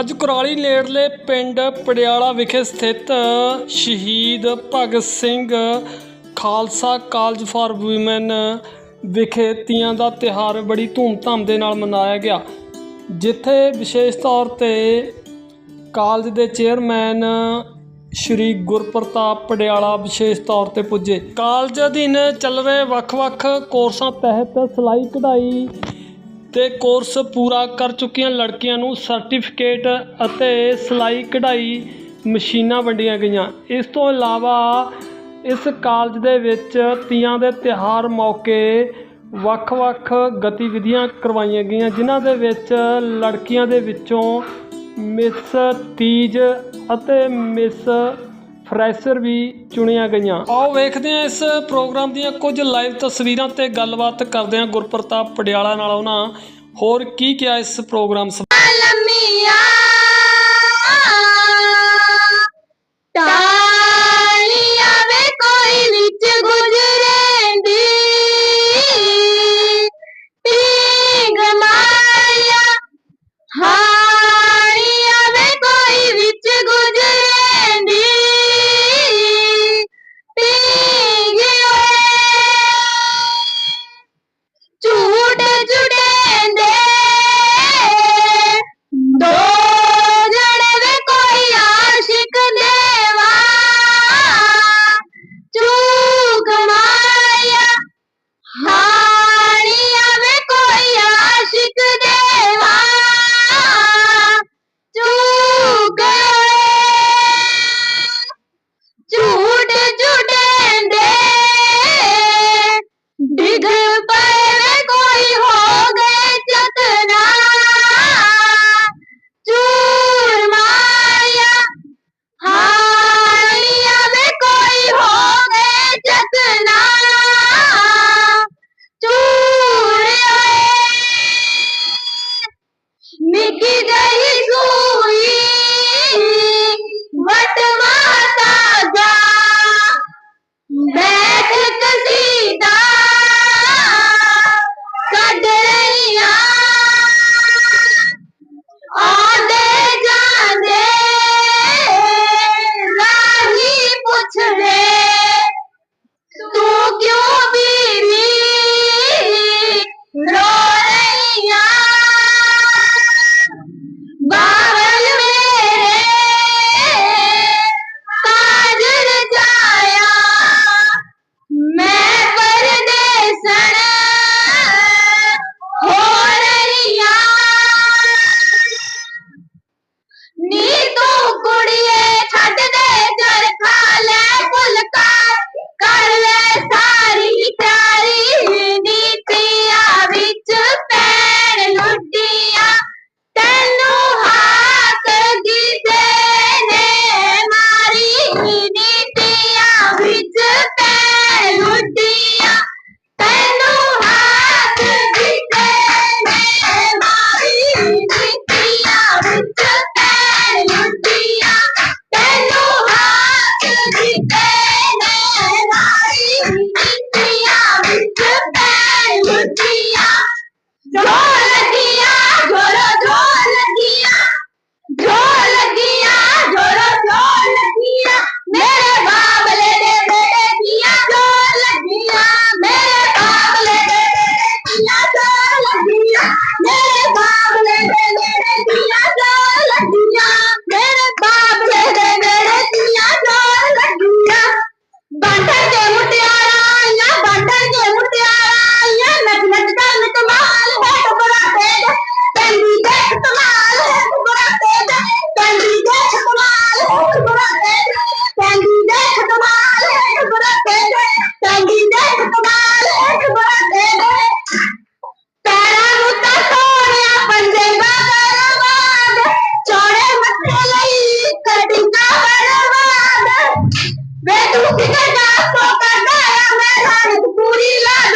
ਅੱਜ ਕੁਰਾਲੀ ਨੇੜਲੇ ਪਿੰਡ ਪੜਿਆਲਾ ਵਿਖੇ ਸਥਿਤ Shaheed Bhagat Singh Khalsa college for women ਵਿਖੇ ਤੀਆਂ ਦਾ ਤਿਹਾਰ ਬੜੀ ਧੂਮਧਾਮ ਦੇ ਨਾਲ ਮਨਾਇਆ ਗਿਆ, ਜਿੱਥੇ ਵਿਸ਼ੇਸ਼ ਤੌਰ ਤੇ ਕਾਲਜ ਦੇ ਚੇਅਰਮੈਨ ਸ਼੍ਰੀ ਗੁਰਪ੍ਰਤਾਪ ਪੜਿਆਲਾ ਵਿਸ਼ੇਸ਼ ਤੌਰ ਤੇ ਪੁੱਜੇ। ਕਾਲਜ ਅਧੀਨ ਚੱਲ ਰਹੇ ਵੱਖ-ਵੱਖ ਕੋਰਸਾਂ ਤਹਿਤ ਸਲਾਈ ਕਢਾਈ ਤੇ ਕੋਰਸ ਪੂਰਾ ਕਰ ਚੁੱਕੀਆਂ ਲੜਕੀਆਂ ਨੂੰ ਸਰਟੀਫਿਕੇਟ ਅਤੇ ਸਲਾਈ ਕਢਾਈ ਮਸ਼ੀਨਾਂ ਵੰਡੀਆਂ ਗਈਆਂ। ਇਸ ਤੋਂ ਇਲਾਵਾ ਇਸ ਕਾਲਜ ਦੇ ਵਿੱਚ ਤੀਆਂ ਦੇ ਤਿਹਾਰ ਮੌਕੇ ਵੱਖ-ਵੱਖ ਗਤੀਵਿਧੀਆਂ ਕਰਵਾਈਆਂ ਗਈਆਂ, ਜਿਨ੍ਹਾਂ ਦੇ ਵਿੱਚ ਲੜਕੀਆਂ ਦੇ ਵਿੱਚੋਂ ਮਿਸ ਤੀਜ ਅਤੇ ਮਿਸ ਫਰੈਸ਼ਰ ਵੀ ਚੁਣੀਆਂ ਗਈਆਂ। ਆਓ ਵੇਖਦੇ ਹਾਂ ਇਸ ਪ੍ਰੋਗਰਾਮ ਦੀਆਂ ਕੁਝ ਲਾਈਵ ਤਸਵੀਰਾਂ ਤੇ ਗੱਲਬਾਤ ਕਰਦੇ ਹਾਂ ਗੁਰਪ੍ਰਤਾਪ ਪਟਿਆਲਾ ਨਾਲ ਉਹਨਾਂ। ਹੋਰ ਕੀ ਕਿਹਾ ਇਸ ਪ੍ਰੋਗਰਾਮ ਮਿਟ ਗਈ Camila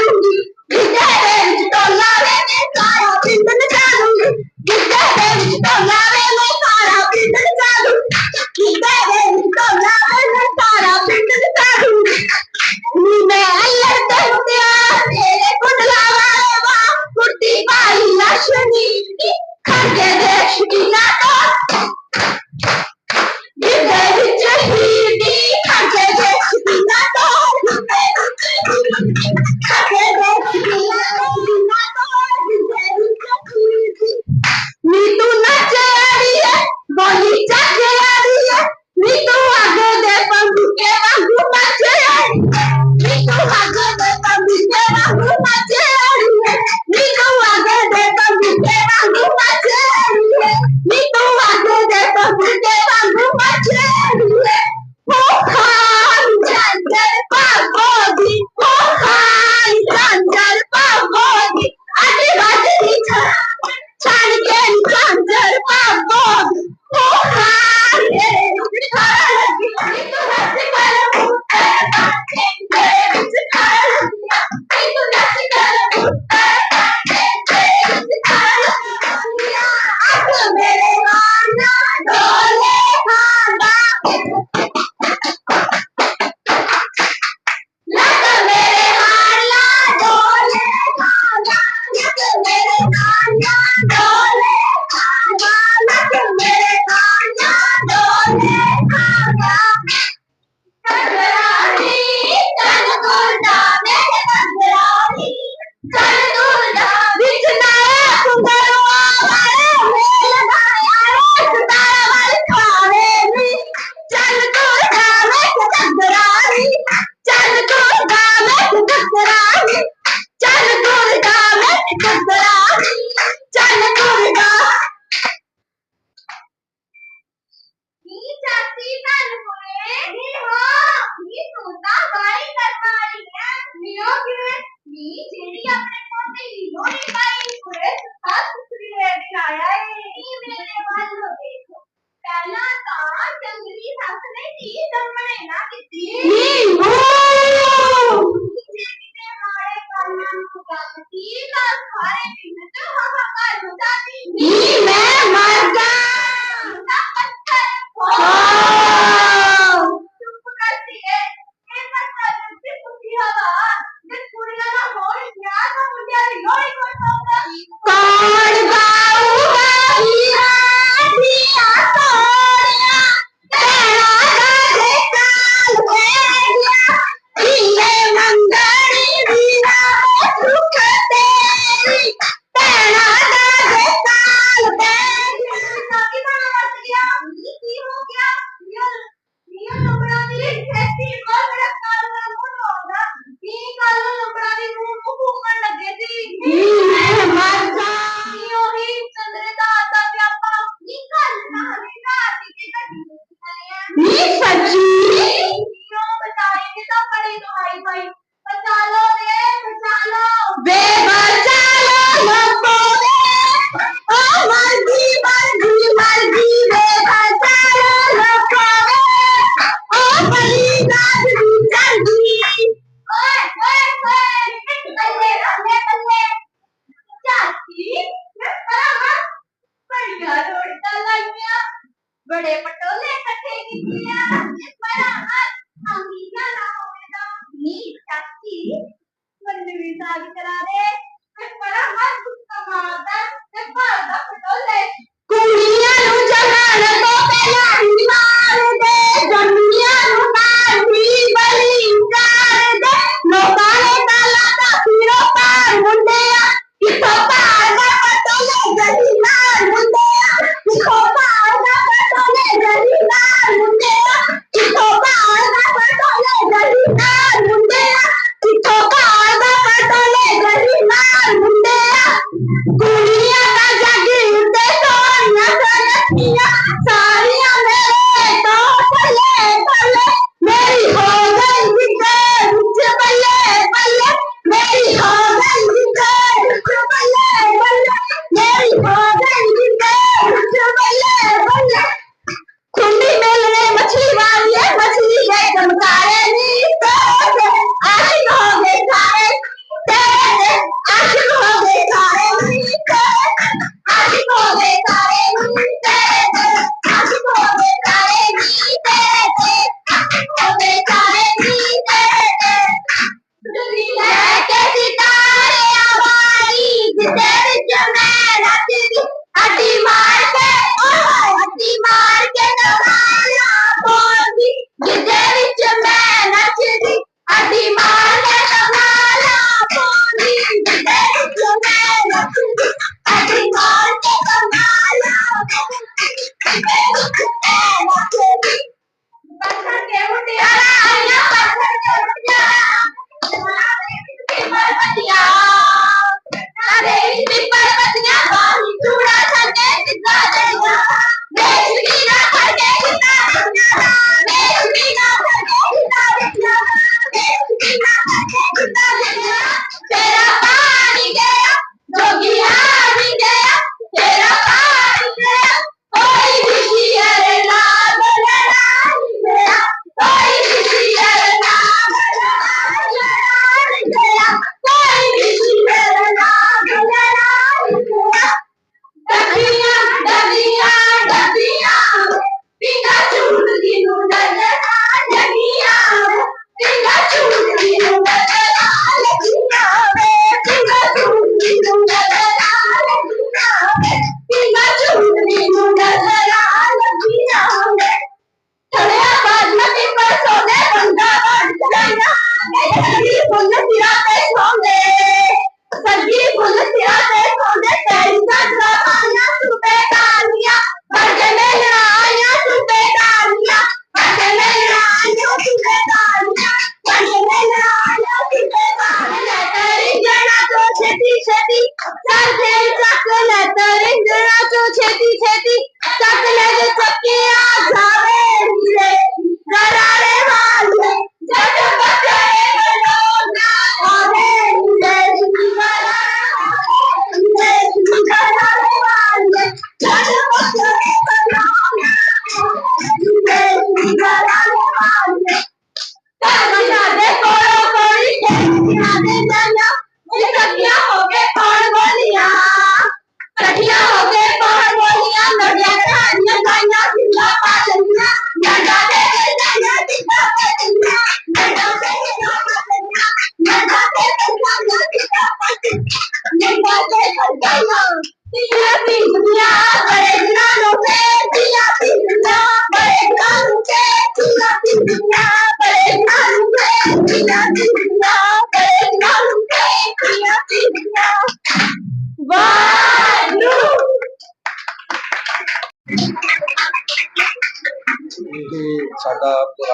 ਨੀ ਮੈਂ ਮਰ ਜਾ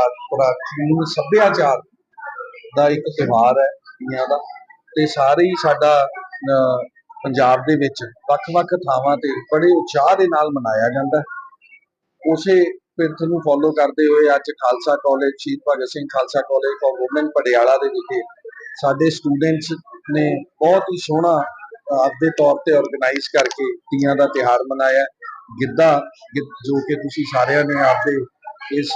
ਸਾਡਾ ਪ੍ਰਾਚੀਨ ਸੱਭਿਆਚਾਰ ਦਾ ਇੱਕ ਤਿਉਹਾਰ ਹੈ ਤੀਆਂ ਦਾ। ਤੇ ਸਾਰੇ ਹੀ ਸਾਡਾ ਪੰਜਾਬ ਦੇ ਵਿੱਚ ਵੱਖ-ਵੱਖ ਥਾਵਾਂ ਤੇ ਬੜੇ ਉਤਸ਼ਾਹ ਦੇ ਨਾਲ ਮਨਾਇਆ ਜਾਂਦਾ ਉਸੇ ਪਿਰਤ ਨੂੰ ਫੋਲੋ ਕਰਦੇ ਹੋਏ ਅੱਜ Khalsa college Shaheed Bhagat Singh Khalsa college for women Patiala ਦੇ ਵਿਖੇ ਸਾਡੇ ਸਟੂਡੈਂਟਸ ਨੇ ਬਹੁਤ ਹੀ ਸੋਹਣਾ ਆਪਦੇ ਤੌਰ ਤੇ ਆਰਗੇਨਾਈਜ਼ ਕਰਕੇ ਤੀਆਂ ਦਾ ਤਿਉਹਾਰ ਮਨਾਇਆ। ਗਿੱਧਾ ਗਿ- ਜੋ ਕਿ ਤੁਸੀਂ ਸਾਰਿਆਂ ਨੇ ਆਪਦੇ ਇਸ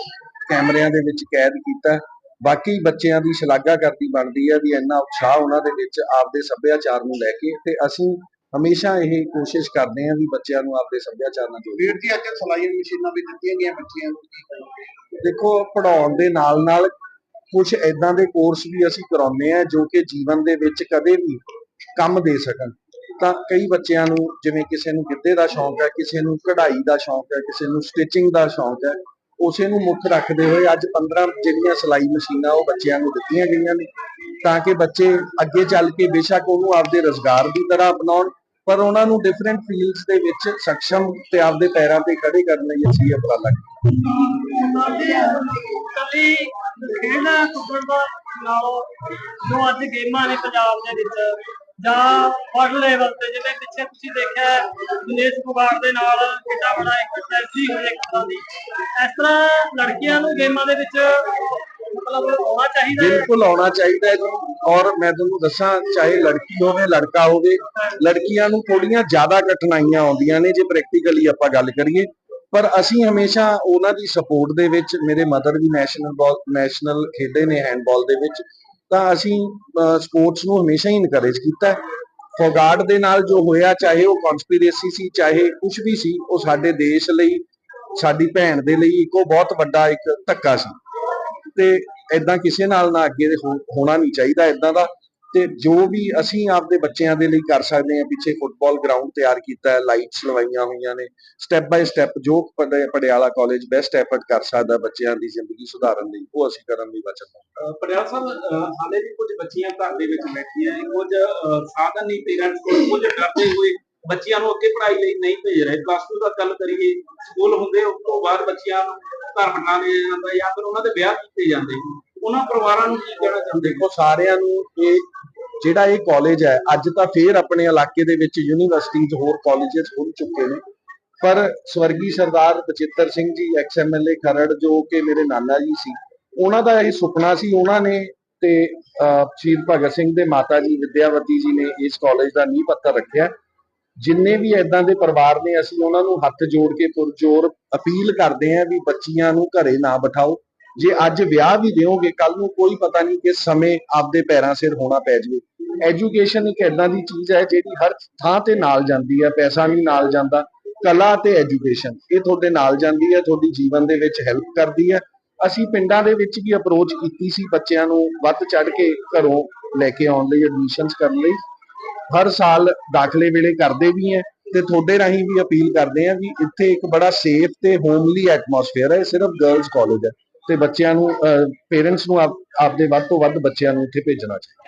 ਕੈਮਰਿਆਂ ਦੇ ਵਿੱਚ ਕੈਦ ਕੀਤਾ ਹੈ। ਬਾਕੀ ਬੱਚਿਆਂ ਦੀ ਸ਼ਲਾਘਾ ਕਰਦੀ ਬਣਦੀ ਹੈ ਵੀ ਇੰਨਾ ਉਤਸ਼ਾਹ ਉਹਨਾਂ ਦੇ ਵਿੱਚ ਆਪਦੇ ਸੱਭਿਆਚਾਰ ਨੂੰ ਲੈ ਕੇ ਤੇ ਅਸੀਂ ਹਮੇਸ਼ਾ ਇਹ ਕੋਸ਼ਿਸ਼ ਕਰਦੇ ਹਾਂ ਵੀ ਬੱਚਿਆਂ ਨੂੰ ਆਪਦੇ ਸੱਭਿਆਚਾਰ ਨਾਲ ਜੋੜੀਏ ਵੀਰ ਜੀ ਅੱਜ ਸਲਾਈ ਮਸ਼ੀਨਾਂ ਵੀ ਦਿੱਤੀਆਂ ਗਈਆਂ ਬੱਚਿਆਂ ਨੂੰ? ਦੇਖੋ ਪੜਾਉਣ ਦੇ ਨਾਲ ਨਾਲ ਕੁਝ ਇਦਾਂ ਦੇ ਕੋਰਸ ਵੀ ਅਸੀਂ ਕਰਾਉਂਦੇ ਆ ਜੋ ਕਿ ਜੀਵਨ ਦੇ ਵਿੱਚ ਕਦੇ ਵੀ ਕੰਮ ਦੇ ਸਕਣ ਤਾਂ ਕਈ ਬੱਚਿਆਂ ਨੂੰ ਜਿਵੇਂ ਕਿਸੇ ਨੂੰ ਗਿੱਧੇ ਦਾ ਸ਼ੌਂਕ ਹੈ ਕਿਸੇ ਨੂੰ ਕਢਾਈ ਦਾ ਸ਼ੌਂਕ ਹੈ ਕਿਸੇ ਨੂੰ ਸਟਿਚਿੰਗ ਦਾ ਸ਼ੌਂਕ ਹੈ ਉਸੇ ਨੂੰ ਮੁੱਖ ਰੱਖਦੇ ਹੋਏ ਅੱਜ 15 ਜਿਹੜੀਆਂ ਸਲਾਈ ਮਸ਼ੀਨਾਂ ਉਹ ਬੱਚਿਆਂ ਨੂੰ ਦਿੱਤੀਆਂ ਗਈਆਂ ਨੇ, ਤਾਂ ਕਿ ਬੱਚੇ ਅੱਗੇ ਚੱਲ ਕੇ ਬੇਸ਼ੱਕ ਉਹਨੂੰ ਆਪਦੇ ਰੋਜ਼ਗਾਰ ਦੀ ਤਰ੍ਹਾਂ ਅਪਣਾਉਣ, ਪਰ ਉਹਨਾਂ ਨੂੰ ਡਿਫਰੈਂਟ ਫੀਲਡਸ ਦੇ ਵਿੱਚ ਸક્ષਮ ਤੇ ਆਪਦੇ ਪੈਰਾਂ ਤੇ ਖੜੇ ਕਰਨ ਲਈ ਅਸੀਂ ਇਹ ਉਪਰਾਲਾ ਕੀਤਾ। ਕੱਲੀ ਖੇਡ ਕੁੱਦਣ ਦਾ ਨਾਲੋਂ ਜੋ ਅੱਜ ਗੇਮਾਂ ਨੇ ਪੰਜਾਬ ਦੇ ਵਿੱਚ ਜਾਂ ਵਰਲਡ ਲੈਵਲ ਤੇ, ਜਿਵੇਂ ਪਿੱਛੇ ਤੁਸੀਂ ਦੇਖਿਆ ਦਿਨੇਸ਼ ਕੁਮਾਰ ਦੇ ਨਾਲ ਕਿੰਨਾ ਬੜਾ ਇੱਕ ਟੈਸੀ ਹੋਈ ਇੱਕ ਤਰ੍ਹਾਂ ਦੀ। ਇਸ ਤਰ੍ਹਾਂ ਲੜਕੀਆਂ ਨੂੰ ਗੇਮਾਂ ਦੇ ਵਿੱਚ ਮਤਲਬ ਆਉਣਾ ਚਾਹੀਦਾ ਹੈ। ਬਿਲਕੁਲ ਆਉਣਾ ਚਾਹੀਦਾ ਹੈ ਜੀ। ਔਰ ਮੈਂ ਤੁਹਾਨੂੰ ਦੱਸਾਂ, ਚਾਹੇ ਲੜਕੀ ਹੋਵੇ, ਲੜਕਾ ਹੋਵੇ, ਲੜਕੀਆਂ ਨੂੰ ਥੋੜੀਆਂ ਜ਼ਿਆਦਾ ਕਠਿਨਾਈਆਂ ਆਉਂਦੀਆਂ ਨੇ, ਜੇ ਪ੍ਰੈਕਟੀਕਲੀ ਆਪਾਂ ਗੱਲ ਕਰੀਏ। ਪਰ ਅਸੀਂ ਹਮੇਸ਼ਾ ਉਹਨਾਂ ਦੀ ਸਪੋਰਟ ਦੇ ਵਿੱਚ, ਮੇਰੇ ਮਦਰ ਵੀ ਨੈਸ਼ਨਲ ਨੈਸ਼ਨਲ ਖੇਡੇ ਨੇ ਹੈਂਡਬਾਲ ਦੇ ਵਿੱਚ। ਤਾਂ ਅਸੀਂ ਸਪੋਰਟਸ ਨੂੰ ਹਮੇਸ਼ਾ ਹੀ ਇਨਕਰੇਜ ਕੀਤਾ ਹੈ। ਦੇ ਨਾਲ ਜੋ ਹੋਇਆ, ਚਾਹੇ ਉਹ ਕਨਸਪੀਰੇਸੀ ਸੀ, ਚਾਹੇ ਕੁਝ ਵੀ ਸੀ, ਉਹ ਸਾਡੇ ਦੇਸ਼ ਲਈ, ਸਾਡੀ ਭੈਣ ਦੇ ਲਈ ਇੱਕੋ ਬਹੁਤ ਵੱਡਾ ਇੱਕ ਧੱਕਾ ਸੀ। ਤੇ ਐਦਾਂ ਕਿਸੇ ਨਾਲ ਨਾ ਅੱਗੇ ਹੋ- ਹੋਣਾ ਨਹੀਂ ਚਾਹੀਦਾ ਐਦਾਂ ਦਾ। ਤੇ ਜੋ ਵੀ ਅਸੀਂ ਆਪਦੇ ਬੱਚਿਆਂ ਦੇ ਲਈ ਕਰ ਸਕਦੇ ਹਾਂ, ਪਿੱਛੇ ਫੁੱਟਬਾਲ ਗਰਾਊਂਡ ਤਿਆਰ ਕੀਤਾ ਹੈ ਲਾਈਟਸ ਲਵਾਈਆਂ ਹੋਈਆਂ ਨੇ ਸਟੈਪ ਬਾਈ ਸਟੈਪ ਜੋ ਪਟਿ- ਕਾਲਜ ਬੈਸਟ ਐਫਰਟ ਕਰ ਸਕਦਾ ਬੱਚਿਆਂ ਦੀ ਜ਼ਿੰਦਗੀ ਸੁਧਾਰਨ ਲਈ, ਉਹ ਅਸੀਂ ਕਰਨ ਲਈ ਵਚਨਬੱਧ ਅਹ ਸਾਹਿਬ ਹਾਲੇ ਵੀ ਕੁਝ ਬੱਚੀਆਂ ਘਰ ਦੇ ਵਿੱਚ ਬੈਠੀਆਂ ਕੁਝ ਸਾਧਨ ਨਹੀਂ ਪੇਰੈਂਟਸ ਕੋਲ, ਕੁਝ ਡਰਦੇ ਹੋਏ ਬੱਚਿਆਂ ਨੂੰ ਅੱਗੇ ਪੜ੍ਹਾਈ ਲਈ ਨਹੀਂ ਭੇਜ ਰਹੇ। ਪਲੱਸ 2 ਦਾ ਗੱਲ ਕਰੀਏ ਸਕੂਲ ਹੁੰਦੇ ਉਸ ਤੋਂ ਬਾਅਦ ਬੱਚਿਆਂ ਨੂੰ ਘਰ ਬਿਠਾ ਲਿਆ ਜਾਂਦਾ ਜਾਂ ਫਿਰ ਉਹਨਾਂ ਦੇ ਵਿਆਹ ਕੀਤੇ ਜਾਂਦੇ। ਉਹਨਾਂ ਪਰਿਵਾਰਾਂ ਨੂੰ ਕੀ ਕਹਿਣਾ ਚਾਹੁੰਦੇ? ਦੇਖੋ, ਸਾਰਿਆਂ ਨੂੰ ਇਹ ਜਿਹੜਾ ਇਹ ਕਾਲਜ ਹੈ, ਅੱਜ ਤਾਂ ਫੇਰ ਆਪਣੇ ਇਲਾਕੇ ਦੇ ਵਿੱਚ ਯੂਨੀਵਰਸਿਟੀਜ਼ ਹੋਰ ਕਾਲਜਸ ਖੁੱਲ ਚੁੱਕੇ ਨੇ। ਪਰ ਸਵਰਗੀ ਸਰਦਾਰ ਬਚਿੱਤਰ ਸਿੰਘ ਜੀ ਐਕਸ ਐਮਐਲਏ ਖਰੜ, ਜੋ ਕਿ ਮੇਰੇ ਨਾਨਾ ਜੀ ਸੀ, ਉਹਨਾਂ ਦਾ ਇਹ ਸੁਪਨਾ ਸੀ, ਉਹਨਾਂ ਨੇ ਤੇ ਸ਼ਹੀਦ ਭਗਤ ਸਿੰਘ ਦੇ ਮਾਤਾ ਜੀ ਵਿਦਿਆਵਤੀ ਜੀ ਨੇ ਇਸ ਕਾਲਜ ਦਾ ਨੀਂਹ ਪੱਥਰ ਰੱਖਿਆ। ਜਿੰਨੇ ਵੀ ਐਦਾਂ ਦੇ ਪਰਿਵਾਰ ਨੇ, ਅਸੀਂ ਉਹਨਾਂ ਨੂੰ ਹੱਥ ਜੋੜ ਕੇ ਪੁਰਜੋਰ ਅਪੀਲ ਕਰਦੇ ਹਾਂ ਵੀ ਬੱਚੀਆਂ ਨੂੰ ਘਰੇ ਨਾ ਬਿਠਾਓ। ਜੇ ਅੱਜ ਵਿਆਹ ਵੀ ਦਿਓਗੇ, ਕੱਲ ਨੂੰ ਕੋਈ ਪਤਾ ਨਹੀਂ ਕਿਸ ਸਮੇਂ ਆਪਦੇ ਪੈਰਾਂ ਸਿਰ ਹੋਣਾ ਪੈ ਜਾਵੇ। ਐਜੂਕੇਸ਼ਨ ਇੱਕ ਐਦਾਂ ਦੀ ਚੀਜ਼ ਹੈ ਜਿਹੜੀ ਹਰ ਥਾਂ ਤੇ ਨਾਲ ਜਾਂਦੀ ਹੈ, ਪੈਸਾ ਵੀ ਨਾਲ ਜਾਂਦਾ। ਕਲਾ ਤੇ ਐਜੂਕੇਸ਼ਨ ਇਹ ਤੁਹਾਡੇ ਨਾਲ ਜਾਂਦੀ ਹੈ, ਤੁਹਾਡੀ ਜੀਵਨ ਦੇ ਵਿੱਚ ਹੈਲਪ ਕਰਦੀ ਹੈ। ਅਸੀਂ ਪਿੰਡਾਂ ਦੇ ਵਿੱਚ ਵੀ ਅਪਰੋਚ ਕੀਤੀ ਸੀ ਬੱਚਿਆਂ ਨੂੰ ਵੱਧ ਚੜ ਕੇ ਘਰੋਂ ਲੈ ਕੇ ਆਉਣ ਲਈ ਐਡਮਿਸ਼ਨਸ ਕਰਨ ਲਈ। ਹਰ ਸਾਲ ਦਾਖਲੇ ਵੇਲੇ ਕਰਦੇ ਵੀ ਹੈ ਤੇ ਤੁਹਾਡੇ ਰਾਹੀਂ ਵੀ ਅਪੀਲ ਕਰਦੇ ਆ ਵੀ ਇੱਥੇ ਇੱਕ ਬੜਾ ਸੇਫ ਤੇ ਹੋਮਲੀ ਐਟਮੋਸਫੇਅਰ ਹੈ, ਇਹ ਸਿਰਫ ਗਰਲਸ ਕਾਲਜ ਹੈ। ਤੇ ਬੱਚਿਆਂ ਨੂੰ ਪੇਰੈਂਟਸ ਨੂੰ ਆਪ- ਆਪਦੇ ਵੱਧ ਤੋਂ ਵੱਧ ਬੱਚਿਆਂ ਨੂੰ ਇੱਥੇ ਭੇਜਣਾ ਚਾਹੀਦਾ।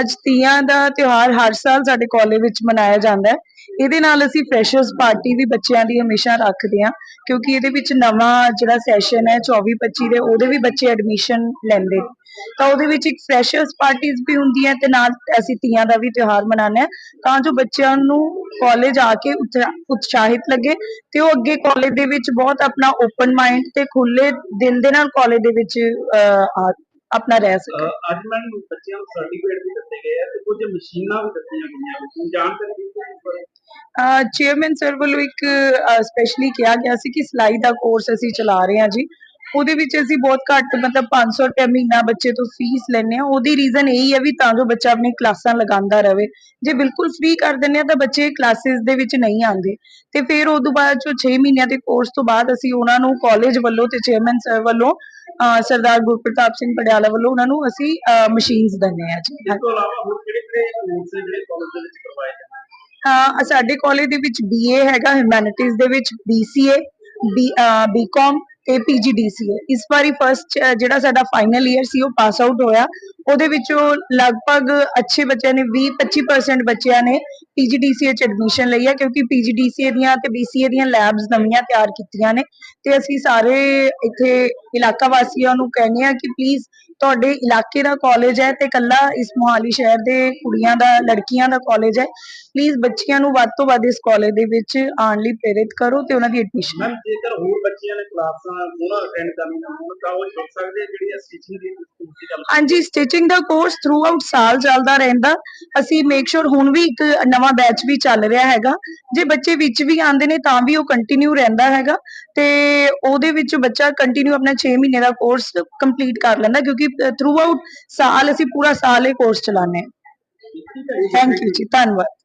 ਅੱਜ ਤੀਆਂ ਦਾ ਤਿਉਹਾਰ ਹਰ ਸਾਲ ਸਾਡੇ ਕਾਲਜ ਵਿੱਚ ਮਨਾਇਆ ਜਾਂਦਾ ਹੈ। ਇਹਦੇ ਨਾਲ ਅਸੀਂ ਫਰੈਸ਼ਰਸ ਪਾਰਟੀ ਵੀ ਬੱਚਿਆਂ ਦੀ ਹਮੇਸ਼ਾ ਰੱਖਦੇ ਹਾਂ, ਕਿਉਂਕਿ ਇਹਦੇ ਵਿੱਚ ਨਵਾਂ ਜਿਹੜਾ ਸੈਸ਼ਨ ਹੈ 24 25 ਦੇ, ਉਹਦੇ ਵੀ ਬੱਚੇ ਐਡਮਿਸ਼ਨ ਲੈਂਦੇ। ਤਾਂ ਉਹਦੇ ਵਿੱਚ ਇੱਕ ਫਰੈਸ਼ਰਸ ਪਾਰਟੀਆਂ ਵੀ ਹੁੰਦੀਆਂ ਤੇ ਨਾਲ ਅਸੀਂ ਤੀਆਂ ਦਾ ਵੀ ਤਿਉਹਾਰ ਮਨਾਉਂਦੇ ਹਾਂ। ਤਾਂ ਜੋ ਬੱਚਿਆਂ ਨੂੰ ਕਾਲਜ ਆ ਕੇ ਉਤਸ਼ਾ- ਉਤਸ਼ਾਹਿਤ ਲੱਗੇ ਤੇ ਉਹ ਅੱਗੇ ਕਾਲਜ ਦੇ ਵਿੱਚ ਬਹੁਤ ਆਪਣਾ ਓਪਨ ਮਾਈਂਡ ਤੇ ਖੁੱਲੇ ਦਿਲ ਦੇ ਨਾਲ ਕਾਲਜ ਦੇ ਵਿੱਚ ਆ- ਆਪਣਾ ਰਹਿ ਸਕਣ ਅੱਜ ਮੈਂ ਬੱਚਿਆਂ ਨੂੰ ਸਰਟੀਫਿਕੇਟ ਵੀ ਦਿੱਤੇ ਗਏ ਆ ਤੇ ਕੁਝ ਮਸ਼ੀਨਾਂ ਵੀ ਦਿੱਤੀਆਂ ਗਈਆਂ ਨੇ। ਜਾਣਕਾਰੀ ਚੇਅਰਮੈਨ ਸਰ ਵੱਲੋਂ ਇੱਕ ਸਪੈਸ਼ਲੀ ਕਿਹਾ ਗਿਆ ਸੀ ਕਿ ਸਿਲਾਈ ਦਾ ਕੋਰਸ ਅਸੀਂ ਚਲਾ ਰਹੇ ਹਾਂ ਜੀ। ਉਹਦੇ ਵਿੱਚ ਅਸੀਂ ਬਹੁਤ ਘੱਟ ਮਤਲਬ 500 ਰੁਪਏ ਮਹੀਨਾ ਬੱਚੇ ਤੋਂ ਫੀਸ ਲੈਂਦੇ ਹਾਂ। ਉਹਦੀ ਰੀਜ਼ਨ ਇਹੀ ਹੈ ਵੀ ਤਾਂ ਜੋ ਬੱਚਾ ਆਪਣੀ ਕਲਾਸਾਂ ਲਗਾਉਂਦਾ ਰਵੇ ਜੇ ਬਿਲਕੁਲ ਫ੍ਰੀ ਕਰ ਦਿੰਦੇ ਆ ਤਾਂ ਬੱਚੇ ਕਲਾਸਿਸ ਦੇ ਵਿੱਚ ਨਹੀਂ ਆਉਂਦੇ। ਤੇ ਫਿਰ ਉਦੋਂ ਬਾਅਦ ਜੋ 6 ਮਹੀਨਿਆਂ ਦੇ ਕੋਰਸ ਤੋਂ ਬਾਅਦ ਅਸੀਂ ਉਹਨਾਂ ਨੂੰ ਕਾਲਜ ਵੱਲੋਂ ਤੇ ਚੇਅਰਮੈਨ ਸਰ ਵੱਲੋਂ ਸਰਦਾਰ ਗੁਰਪ੍ਰਤਾਪ ਸਿੰਘ ਪਟਿਆਲਾ ਵੱਲੋਂ ਉਹਨਾਂ ਨੂੰ ਅਸੀਂ ਮਸ਼ੀਨਸ ਦਿੰਦੇ ਹਾਂ ਜੀ। ਇਸ ਤੋਂ ਇਲਾਵਾ ਹੋਰ ਕਿਹੜੇ ਕਿਹੜੇ ਜਿਹੜੇ ਕਾਲਜ ਦੇ ਵਿੱਚ ਕਰਵਾਏ ਜਾਂਦੇ? ਹਾਂ ਸਾਡੇ ਕਾਲਜ ਦੇ ਵਿੱਚ BA ਹੈਗਾ ਹਿਊਮੈਨਿਟੀਜ਼ ਦੇ ਵਿੱਚ BCA ਬੀਕਾਮ ਤੇ PGDCA ਇਸ ਵਾਰੀ ਫਸਟ ਜਿਹੜਾ ਸਾਡਾ ਫਾਈਨਲ ਈਅਰ ਸੀ ਉਹ ਪਾਸ ਆਊਟ ਹੋਇਆ। ਉਹਦੇ ਵਿੱਚੋਂ ਲਗਭਗ ਅੱਛੇ ਬੱਚਿਆਂ ਨੇ 20 25% ਬੱਚਿਆਂ ਨੇ ਪੀਜੀਡੀਸੀਏ ਚ ਐਡਮਿਸ਼ਨ ਲਈ ਹੈ ਕਿਉਂਕਿ ਪੀਜੀਡੀਸੀਏ ਦੀਆਂ ਤੇ ਬੀਸੀਏ ਦੀਆਂ ਲੈਬਸ ਨਵੀਆਂ ਤਿਆਰ ਕੀਤੀਆਂ ਨੇ ਤੇ ਅਸੀਂ ਸਾਰੇ ਇੱਥੇ ਇਲਾਕਾ ਵਾਸੀਆਂ ਨੂੰ ਕਹਿੰਦੇ ਆ ਕਿ ਪਲੀਜ਼ ਤੁਹਾਡੇ ਇਲਾਕੇ ਦਾ ਕਾਲਜ ਹੈ ਤੇ ਕੱਲਾ ਇਸ ਮੋਹਾਲੀ ਸ਼ਹਿਰ ਦੇ ਕੁੜੀਆਂ ਦਾ ਲੜਕੀਆਂ ਦਾ ਕਾਲਜ ਹੈ। ਪਲੀਜ਼ ਬੱਚੀਆਂ ਨੂੰ ਵੱਧ ਤੋਂ ਵੱਧ ਇਸ ਕਾਲਜ ਦੇ ਵਿੱਚ ਆਉਣ ਲਈ ਪ੍ਰੇਰਿਤ ਕਰੋ ਤੇ ਉਹਨਾਂ ਦੀ ਐਡਮਿਸ਼ਨ ਮੈਮ ਜੇਕਰ ਹੋਰ ਬੱਚਿਆਂ ਨੇ ਕਲਾਸਾਂ ਉਹਨਾਂ ਅਟੈਂਡ ਕਰਨੀਆਂ ਹੋਣ ਤਾਂ ਉਹ ਸਿੱਖ ਸਕਦੇ ਆ ਜਿਹੜੀ ਸਟੀਚਿੰਗ ਦੀ ਸਕੂਲ ਦੀ ਗੱਲ ਦਾ ਕੋਰਸ ਥਰੂ ਆਊਟ ਸਾਲ ਚੱਲਦਾ ਰਹਿੰਦਾ। ਅਸੀਂ ਮੇਕ ਸ਼ੋਰ ਹੁਣ ਵੀ ਇੱਕ ਨਵਾਂ ਬੈਚ ਵੀ ਚੱਲ ਰਿਹਾ ਹੈਗਾ। ਜੇ ਬੱਚੇ ਵਿੱਚ ਵੀ ਆਉਂਦੇ ਨੇ ਤਾਂ ਵੀ ਉਹ ਕੰਟੀਨਿਊ ਰਹਿੰਦਾ ਹੈਗਾ। ਤੇ ਉਹਦੇ ਵਿੱਚ ਬੱਚਾ ਕੰਟੀਨਿਊ ਆਪਣਾ 6 ਮਹੀਨੇ ਦਾ ਕੋਰਸ ਕੰਪਲੀਟ ਕਰ ਲੈਂਦਾ ਕਿਉਂਕਿ ਥਰੂ ਆਊਟ ਸਾਲ ਅਸੀਂ ਪੂਰਾ ਸਾਲ ਇਹ ਕੋਰਸ ਚਲਾਉਂਦੇ ਹਾਂ। ਥੈਂਕ ਯੂ ਜੀ, ਧੰਨਵਾਦ।